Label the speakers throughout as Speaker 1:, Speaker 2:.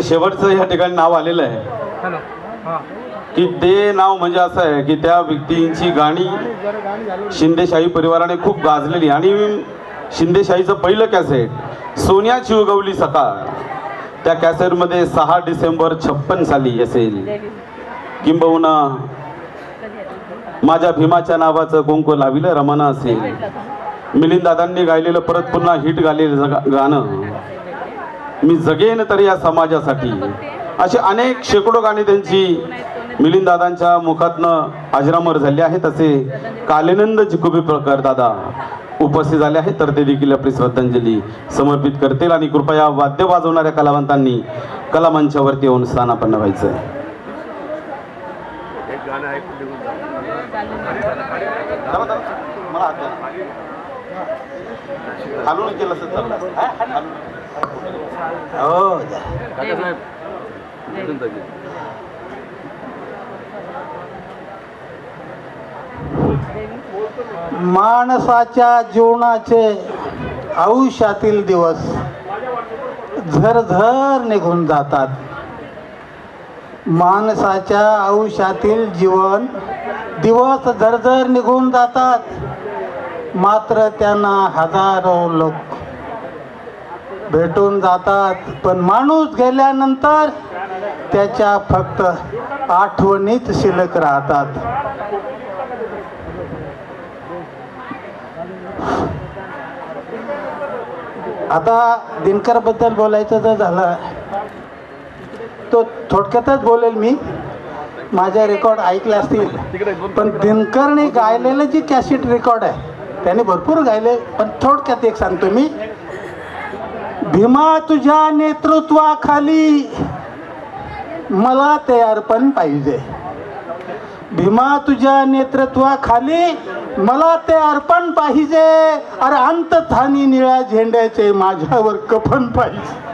Speaker 1: शेवटचं या ठिकाणी नाव आलेलं आहे.
Speaker 2: हां.
Speaker 1: की ते नाव म्हणजे असं आहे की त्या व्यक्तींची गाणी शिंदेशाही परिवाराने खूप गाजलेली. आणि शिंदेशाहीचं पहिलं कॅसेट सोन्याची उगवली सकाळ. त्या कॅसेटमध्ये सहा डिसेंबर छप्पन साली असेल. किंबहुना माझ्या भीमाच्या नावाचं कुंकू लाविलं रमाना असेल. मिलिंद दादांनी गायलेलं परत पुन्हा हिट गायलेलं जगा- गाणं. मी जगेन तर या समाजासाठी. अशी अनेक शेकडो गाणी त्यांची मिलिंद दादांच्या मुखातनं अजरामर झाले आहेत. असे कालेनंद प्रकार दादा उपस्थित झाले आहेत. तर ते देखील आपली श्रद्धांजली समर्पित करतील आणि कृपया वाद्य वाजवणाऱ्या कलावंतांनी कलामंचावरती येऊन स्थानापन्न व्हायचं आहे मला केलं असं चाललं हा?
Speaker 3: माणसाच्या जीवनाचे आयुष्यातील दिवस झरझर निघून जातात माणसाच्या आयुष्यातील जीवन दिवस झरझर निघून जातात मात्र त्यांना हजारो लोक भेटून जातात. पण माणूस गेल्यानंतर त्याच्या फक्त आठवणीत शिल्लक राहतात. आता दिनकरबद्दल बोलायचं जर झालं तो थोडक्यातच बोलेल मी. माझ्या रेकॉर्ड ऐकले असतील. पण दिनकरने गायलेलं जी कॅसेट रेकॉर्ड आहे त्याने भरपूर गायले. पण थोडक्यात एक सांगतो मी. भीमा तुझ्या नेतृत्वाखाली मला ते अर्पण पाहिजे. भीमा तुझ्या नेतृत्वाखाली मला ते अर्पण पाहिजे. अरे अंतथानी निळ्या झेंड्याचे माझ्यावर कफन पाहिजे.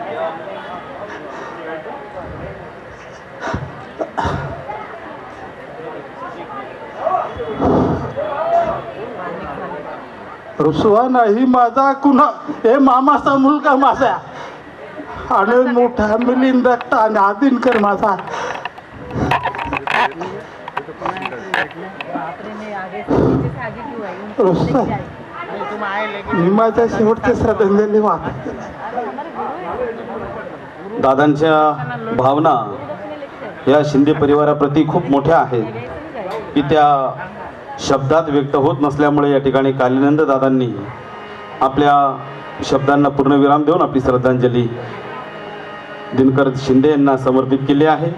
Speaker 3: रुसवा नाही माझा कुणा हे मामाचा मुलगा माझा. आणि मोठा मिलिंद आणि आदिनकर माझा. रुसवा. मी माझ्या शेवटचे श्रद्धांजली वाहतो.
Speaker 1: दादांच्या भावना या शिंदे परिवाराप्रती खूप मोठ्या आहेत. की त्या शब्दात व्यक्त होत नसल्यामुळे या ठिकाणी कालिनंद दादांनी आपल्या शब्दांना पूर्णविराम देऊन आपली श्रद्धांजली दिनकर शिंदे यांना समर्पित केली आहे.